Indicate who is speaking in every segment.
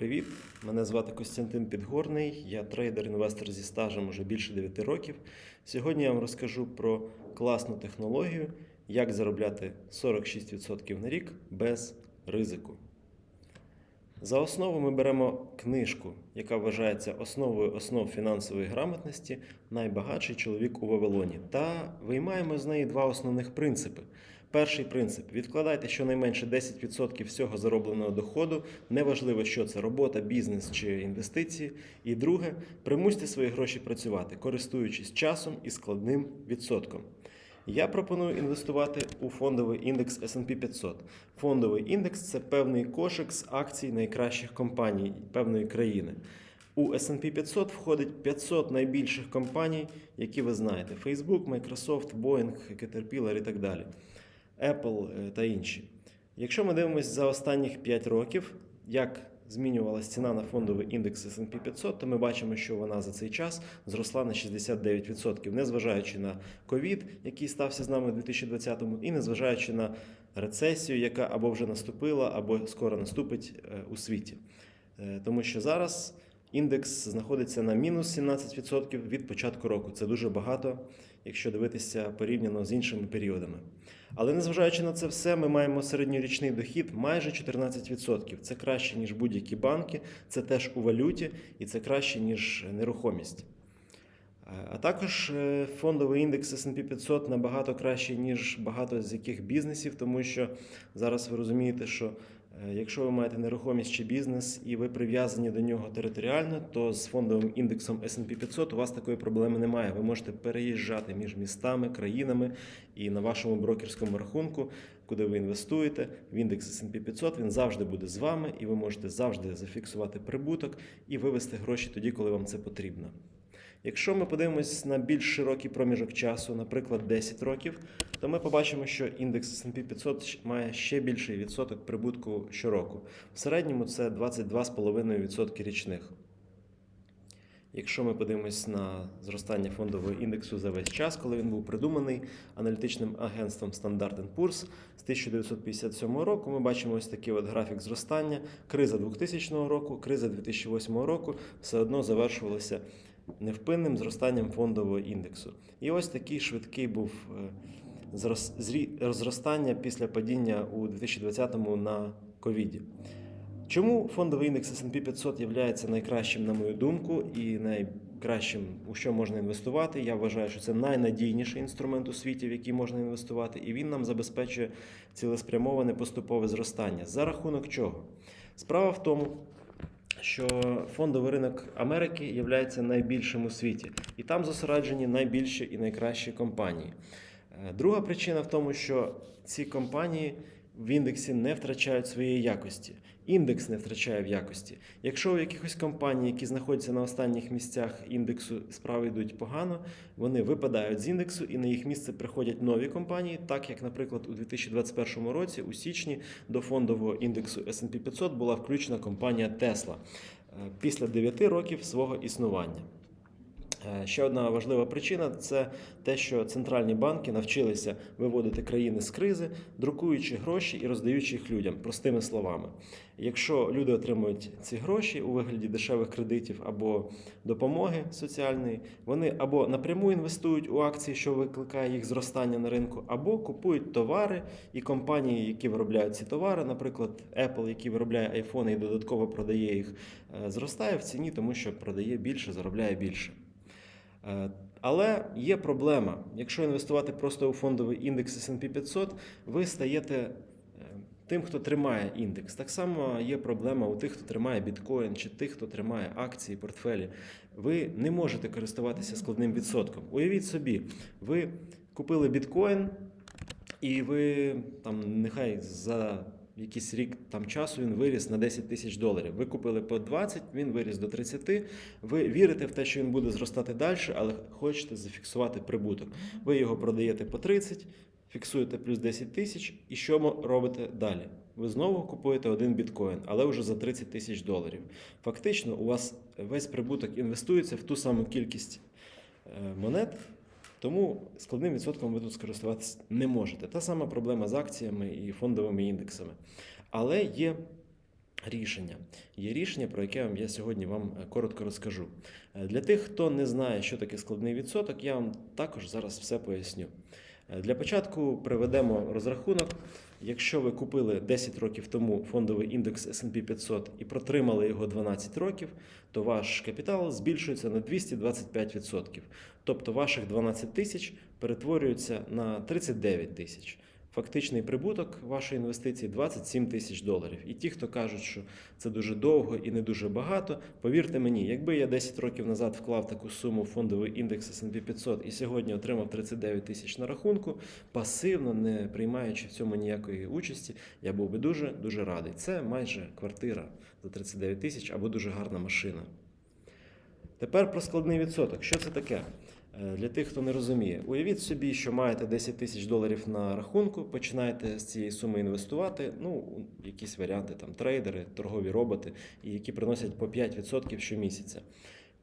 Speaker 1: Привіт! Мене звати Костянтин Підгорний, я трейдер-інвестор зі стажем уже більше 9 років. Сьогодні я вам розкажу про класну технологію, як заробляти 46% на рік без ризику. За основу ми беремо книжку, яка вважається основою основ фінансової грамотності Найбагатший чоловік у Вавилоні. Та виймаємо з неї два основних принципи. Перший принцип: відкладайте щонайменше 10% всього заробленого доходу, неважливо, що це робота, бізнес чи інвестиції. І друге, примусьте свої гроші працювати, користуючись часом і складним відсотком. Я пропоную інвестувати у фондовий індекс S&P 500. Фондовий індекс це певний кошик з акцій найкращих компаній певної країни. У S&P 500 входить 500 найбільших компаній, які ви знаєте: Facebook, Microsoft, Boeing, Caterpillar і так далі, Apple е, та інші. Якщо ми дивимося за останніх 5 років, як змінювалася ціна на фондовий індекс S&P 500, то ми бачимо, що вона за цей час зросла на 69%, незважаючи на ковід, який стався з нами у 2020-му, і незважаючи на рецесію, яка або вже наступила, або скоро наступить е, у світі. Е, Тому що зараз індекс знаходиться на мінус 17% від початку року. Це дуже багато, якщо дивитися порівняно з іншими періодами. Але незважаючи на це все, ми маємо середньорічний дохід майже 14%. Це краще, ніж будь-які банки, це теж у валюті, і це краще, ніж нерухомість. А також е, фондовий індекс S&P 500 набагато кращий, ніж багато з яких бізнесів, тому що зараз ви розумієте, що якщо ви маєте нерухомість чи бізнес і ви прив'язані до нього територіально, то з фондовим індексом S&P 500 у вас такої проблеми немає. Ви можете переїжджати між містами, країнами і на вашому брокерському рахунку, куди ви інвестуєте, в індекс S&P 500, він завжди буде з вами, і ви можете завжди зафіксувати прибуток і вивести гроші тоді, коли вам це потрібно. Якщо ми подивимось на більш широкий проміжок часу, наприклад, 10 років, то ми побачимо, що індекс S&P 500 має ще більший відсоток прибутку щороку. В середньому це 22,5% річних. Якщо ми подивимось на зростання фондового індексу за весь час, коли він був придуманий аналітичним агентством Standard Poor's з 1957 року, ми бачимо ось такий от графік зростання. Криза 2000 року, криза 2008 року все одно завершувалася невпинним зростанням фондового індексу. І ось такий швидкий був е, зрос- зрі- зростання після падіння у 2020-му на ковіді. Чому фондовий індекс S&P 500 є найкращим, на мою думку, і найкращим, у що можна інвестувати? Я вважаю, що це найнадійніший інструмент у світі, в який можна інвестувати, і він нам забезпечує цілеспрямоване поступове зростання. За рахунок чого? Справа в тому, що фондовий ринок Америки є найбільшим у світі, і там зосереджені найбільші і найкращі компанії. Е, Друга причина в тому, що ці компанії в індексі не втрачають своєї якості. Індекс не втрачає в якості. Якщо у якихось компаній, які знаходяться на останніх місцях індексу, справи йдуть погано, вони випадають з індексу і на їх місце приходять нові компанії, так як, наприклад, у 2021 році, у січні, до фондового індексу S&P 500 була включена компанія Tesla е, після 9 років свого існування. Е, Ще одна важлива причина це те, що центральні банки навчилися виводити країни з кризи, друкуючи гроші і роздаючи їх людям, простими словами. Якщо люди отримують ці гроші у вигляді дешевих кредитів або допомоги соціальної, вони або напряму інвестують у акції, що викликає їх зростання на ринку, або купують товари і компанії, які виробляють ці товари, наприклад, Apple, який виробляє айфони і додатково продає їх, е, зростає в ціні, тому що продає більше, заробляє більше. Е, Але є проблема. Якщо інвестувати просто у фондовий індекс S&P 500, ви стаєте е, тим, хто тримає індекс. Так само є проблема у тих, хто тримає біткоін, чи тих, хто тримає акції, портфелі. Ви не можете користуватися складним відсотком. Уявіть собі, ви купили біткоін, і ви там нехай за якийсь рік там часу він виріс на 10 тисяч доларів. Ви купили по 20, він виріс до 30. Ви вірите в те, що він буде зростати далі, але хочете зафіксувати прибуток. Ви його продаєте по 30, фіксуєте плюс 10 тисяч, і що робите далі? Ви знову купуєте один біткоін, але вже за 30 тисяч доларів. Фактично, у вас весь прибуток інвестується в ту саму кількість е, монет. Тому складним відсотком ви тут скористуватися не можете. Та сама проблема з акціями і фондовими індексами. Але є рішення. Є рішення, про яке я сьогодні вам е, коротко розкажу. Е, Для тих, хто не знає, що таке складний відсоток, я вам також зараз все поясню. Е, Для початку приведемо розрахунок. Якщо ви купили 10 років тому фондовий індекс S&P 500 і протримали його 12 років, то ваш капітал збільшується на 225%. Тобто ваших 12 тисяч перетворюються на 39 тисяч. Фактичний прибуток вашої інвестиції 27 тисяч доларів. І ті, хто кажуть, що це дуже довго і не дуже багато, повірте мені, якби я 10 років назад вклав таку суму в фондовий індекс S&P 500 і сьогодні отримав 39 тисяч на рахунку, пасивно, не приймаючи в цьому ніякої участі, я був би дуже дуже радий. Це майже квартира за 39 тисяч або дуже гарна машина. Тепер про складний відсоток. Що це таке? Е, Для тих, хто не розуміє, уявіть собі, що маєте 10 тисяч доларів на рахунку, починаєте з цієї суми інвестувати. Ну, якісь варіанти, там трейдери, торгові роботи, які приносять по 5% щомісяця.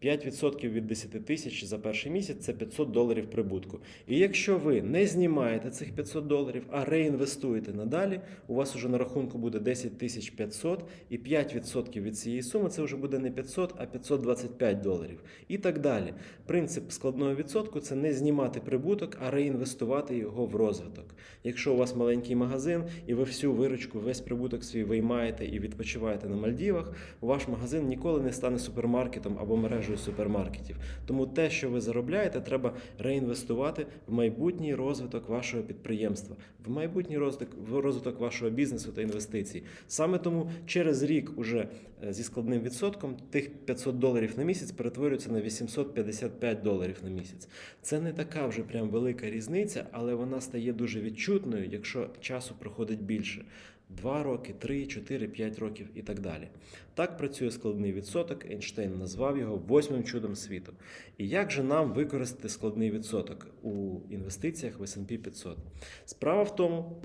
Speaker 1: 5% від 10 тисяч за перший місяць це 500 доларів прибутку. І якщо ви не знімаєте цих 500 доларів, а реінвестуєте надалі, у вас уже на рахунку буде 10 тисяч 500, і 5% від цієї суми це вже буде не 500, а 525 доларів. І так далі. Принцип складного відсотку це не знімати прибуток, а реінвестувати його в розвиток. Якщо у вас маленький магазин і ви всю виручку, весь прибуток свій виймаєте і відпочиваєте на Мальдівах, ваш магазин ніколи не стане супермаркетом або мережею супермаркетів. Тому те, що ви заробляєте, треба реінвестувати в майбутній розвиток вашого підприємства, в майбутній розвиток, в розвиток вашого бізнесу та інвестицій. Саме тому через рік уже е, зі складним відсотком тих 500 доларів на місяць перетворюються на 855 доларів на місяць. Це не така вже прям велика різниця, але вона стає дуже відчутною, якщо часу проходить більше. 2 роки, 3, 4, 5 років і так далі. Так працює складний відсоток. Ейнштейн назвав його восьмим чудом світу. І як же нам використати складний відсоток у інвестиціях в S&P 500? Справа в тому,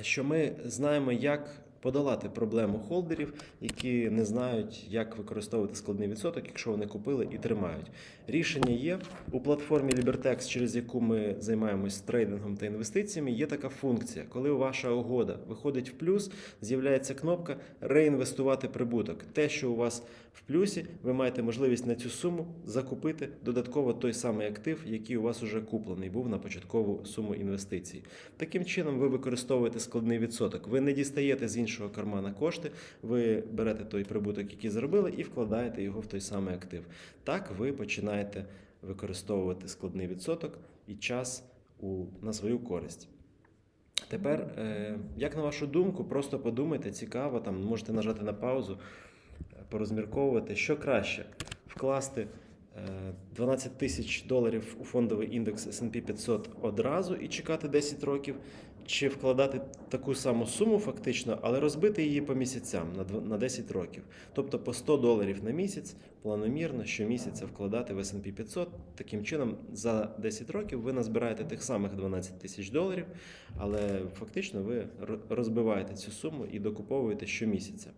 Speaker 1: що ми знаємо, як подолати проблему холдерів, які не знають, як використовувати складний відсоток, якщо вони купили і тримають. Рішення є у платформі Libertex, через яку ми займаємось трейдингом та інвестиціями. Є така функція, коли ваша угода виходить в плюс, з'являється кнопка реінвестувати прибуток. Те, що у вас в плюсі, ви маєте можливість на цю суму закупити додатково той самий актив, який у вас уже куплений був на початкову суму інвестицій. Таким чином, ви використовуєте складний відсоток. Ви не дістаєте з іншого кармана кошти, ви берете той прибуток, який заробили, і вкладаєте його в той самий актив. Так ви починаєте використовувати складний відсоток і час у, на свою користь. Тепер, е, як на вашу думку, просто подумайте, цікаво, там можете нажати на паузу, е, порозмірковувати, що краще вкласти 12 тисяч доларів у фондовий індекс S&P 500 одразу і чекати 10 років, чи вкладати таку саму суму фактично, але розбити її по місяцям на 10 років. Тобто по 100 доларів на місяць планомірно щомісяця вкладати в S&P 500. Таким чином, за 10 років ви назбираєте тих самих 12 тисяч доларів, але фактично ви розбиваєте цю суму і докуповуєте щомісяця.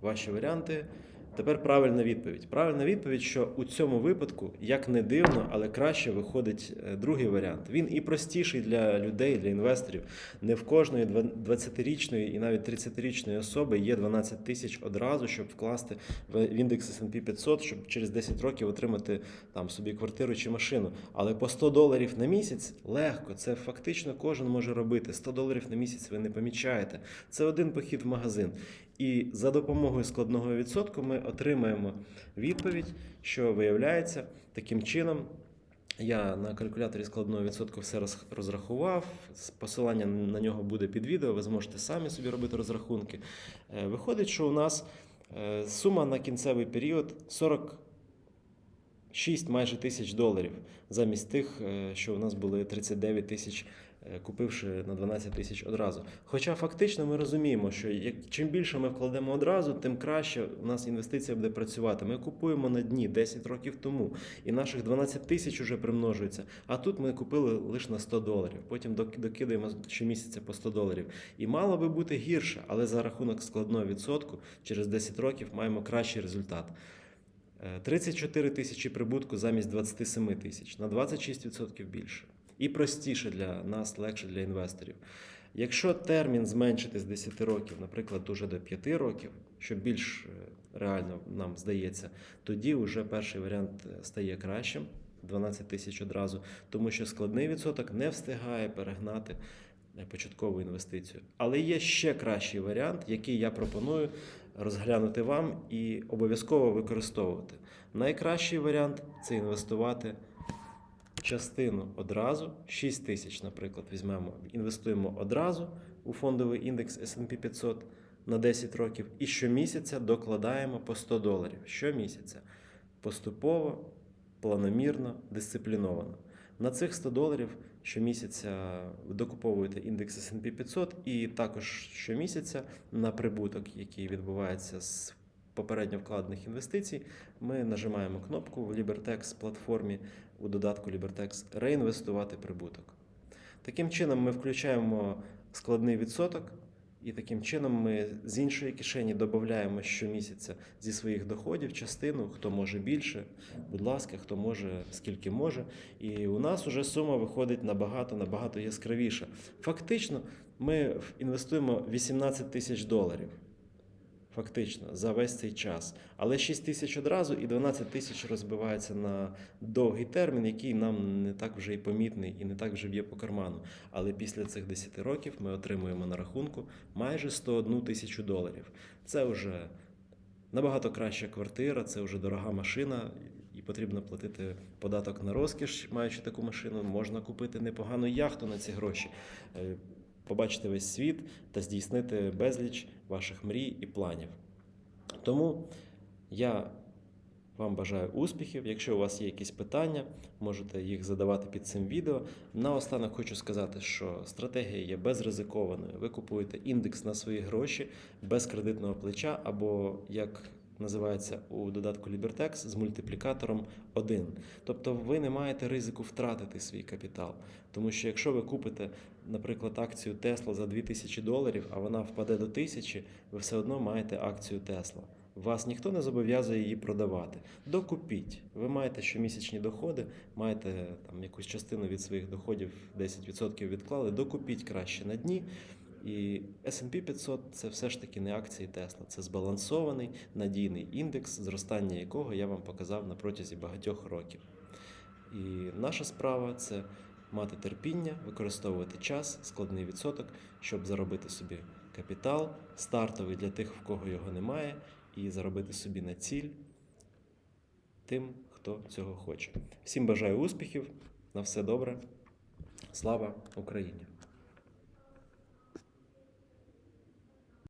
Speaker 1: Ваші варіанти. Тепер правильна відповідь. Правильна відповідь, що у цьому випадку, як не дивно, але краще виходить е, другий варіант. Він і простіший для людей, для інвесторів. Не в кожної два- 20-річної і навіть 30-річної особи є 12 тисяч одразу, щоб вкласти в індекс S&P 500, щоб через 10 років отримати там собі квартиру чи машину. Але по 100 доларів на місяць легко. Це фактично кожен може робити. 100 доларів на місяць ви не помічаєте. Це один похід в магазин. І за допомогою складного відсотку ми отримаємо відповідь, що виявляється таким чином. Я на калькуляторі складного відсотку все розрахував. Посилання на нього буде під відео. Ви зможете самі собі робити розрахунки. Е, Виходить, що у нас е, сума на кінцевий період 46 майже тисяч доларів замість тих, е, що у нас були 39 тисяч, е, купивши на 12 тисяч одразу. Хоча фактично ми розуміємо, що як чим більше ми вкладемо одразу, тим краще у нас інвестиція буде працювати. Ми купуємо на дні 10 років тому, і наших 12 тисяч вже примножується. А тут ми купили лише на 100 доларів. Потім док- докидаємо щомісяця по 100 доларів. І мало би бути гірше, але за рахунок складного відсотку через 10 років маємо кращий результат. Е, 34 тисячі прибутку замість 27 тисяч на 26% більше. І простіше для нас, легше для інвесторів. Якщо термін зменшити з 10 років, наприклад, уже до 5 років, що більш е, реально нам здається, тоді вже перший варіант е, стає кращим 12 тисяч одразу, тому що складний відсоток не встигає перегнати е, початкову інвестицію. Але є ще кращий варіант, який я пропоную розглянути вам і обов'язково використовувати. Найкращий варіант це інвестувати частину одразу, 6 тисяч, наприклад, візьмемо, інвестуємо одразу у фондовий індекс S&P 500 на 10 років і щомісяця докладаємо по 100 доларів. Щомісяця. Поступово, планомірно, дисципліновано. На цих 100 доларів щомісяця докуповуєте індекс S&P 500 і також щомісяця на прибуток, який відбувається з попередньо вкладених інвестицій, ми нажимаємо кнопку в LiberTex платформі у додатку LiberTex реінвестувати прибуток. Таким чином ми включаємо складний відсоток, і таким чином ми з іншої кишені додаємо щомісяця зі своїх доходів частину, хто може більше, будь ласка, хто може скільки може. І у нас вже сума виходить набагато набагато яскравіша. Фактично, ми інвестуємо 18 тисяч доларів. Фактично, за весь цей час. Але 6 тисяч одразу і 12 тисяч розбивається на довгий термін, який нам не так вже і помітний і не так вже б'є по карману. Але після цих 10 років ми отримуємо на рахунку майже 101 тисячу доларів. Це вже набагато краща квартира, це вже дорога машина, і потрібно платити податок на розкіш, маючи таку машину. Можна купити непогану яхту на ці гроші. Побачити весь світ та здійснити безліч ваших мрій і планів. Тому я вам бажаю успіхів. Якщо у вас є якісь питання, можете їх задавати під цим відео. Наостанок хочу сказати, що стратегія є безризикованою. Ви купуєте індекс на свої гроші без кредитного плеча, або як називається у додатку Libertex з мультиплікатором 1. Тобто ви не маєте ризику втратити свій капітал. Тому що якщо ви купите, наприклад, акцію Tesla за 2000 доларів, а вона впаде до 1000, ви все одно маєте акцію Tesla. Вас ніхто не зобов'язує її продавати. Докупіть. Ви маєте щомісячні доходи, маєте там якусь частину від своїх доходів, 10% відклали. Докупіть краще на дні. І S&P 500 – це все ж таки не акції Tesla, це збалансований надійний індекс, зростання якого я вам показав на протязі багатьох років. І наша справа це мати терпіння, використовувати час, складний відсоток, щоб заробити собі капітал, стартовий для тих, в кого його немає, і заробити собі на ціль тим, хто цього хоче. Всім бажаю успіхів, на все добре. Слава Україні!